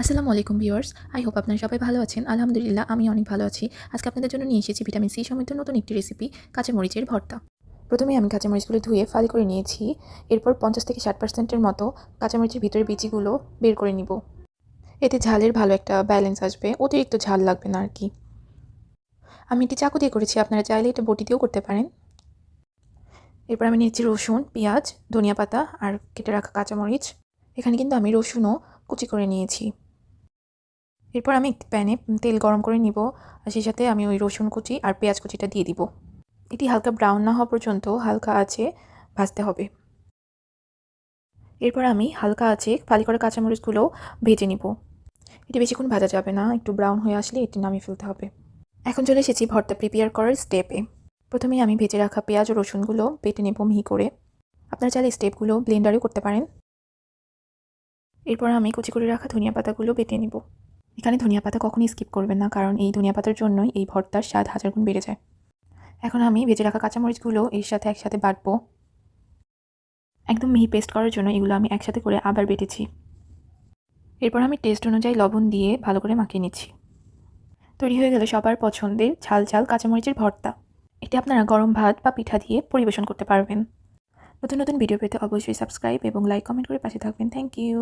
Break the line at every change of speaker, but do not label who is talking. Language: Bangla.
আসসালামু আলাইকুম ভিউয়ার্স, আই হোপ আপনারা সবাই ভালো আছেন। আলহামদুলিল্লাহ, আমি অনেক ভালো আছি। আজকে আপনাদের জন্য নিয়ে এসেছি ভিটামিন সি সমৃদ্ধ নতুন একটি রেসিপি কাঁচামরিচের ভর্তা। প্রথমে আমি কাঁচামরিচগুলো ধুয়ে ফালি করে নিয়েছি। এরপর পঞ্চাশ থেকে ষাট পার্সেন্টের মতো কাঁচামরিচের ভিতরে বিচিগুলো বের করে নিব। এতে ঝালের ভালো একটা ব্যালেন্স আসবে, অতিরিক্ত ঝাল লাগবে না আর কি আমি এটি চাকু দিয়ে করেছি, আপনারা চাইলে এটা বটি দিয়েও করতে পারেন। এরপর আমি নিয়েছি রসুন, পেঁয়াজ, ধনিয়া পাতা আর কেটে রাখা কাঁচামরিচ। এখানে কিন্তু আমি রসুনও কুচি করে নিয়েছি। এরপর আমি প্যানে তেল গরম করে নিব, আর সেই সাথে আমি ওই রসুন কুচি আর পেঁয়াজ কুচিটা দিয়ে দিব। এটি হালকা ব্রাউন না হওয়া পর্যন্ত হালকা আছে ভাজতে হবে। এরপর আমি হালকা আছে ফালি করা কাঁচামরিচগুলো ভেজে নিব। এটি বেশিক্ষণ ভাজা যাবে না, একটু ব্রাউন হয়ে আসলে এটি নামিয়ে ফেলতে হবে। এখন চলে এসেছি ভর্তা প্রিপেয়ার করার স্টেপে প্রথমে আমি ভেজে রাখা পেঁয়াজ ও রসুনগুলো বেটে নেব মিহি করে। আপনারা চাইলে স্টেপগুলো ব্লেন্ডারেও করতে পারেন। এরপর আমি কুচি করে রাখা ধনিয়া পাতাগুলো বেটে নিব। এখানে ধনিয়া পাতা কখনই স্কিপ করবেন না, কারণ এই ধনিয়া পাতার জন্যই এই ভর্তার স্বাদ হাজার গুণ বেড়ে যায়। এখন আমি ভেজে রাখা কাঁচামরিচগুলো এর সাথে একসাথে বাটবো। একদম মিহি পেস্ট করার জন্য এগুলো আমি একসাথে করে আবার বেটেছি। এরপর আমি টেস্ট অনুযায়ী লবণ দিয়ে ভালো করে মাখিয়ে নিচ্ছি। তৈরি হয়ে গেল সবার পছন্দের ঝাল ঝাল কাঁচামরিচের ভর্তা। এটি আপনারা গরম ভাত বা পিঠা দিয়ে পরিবেশন করতে পারবেন। নতুন নতুন ভিডিও পেতে অবশ্যই সাবস্ক্রাইব এবং লাইক কমেন্ট করে পাশে থাকবেন। Thank you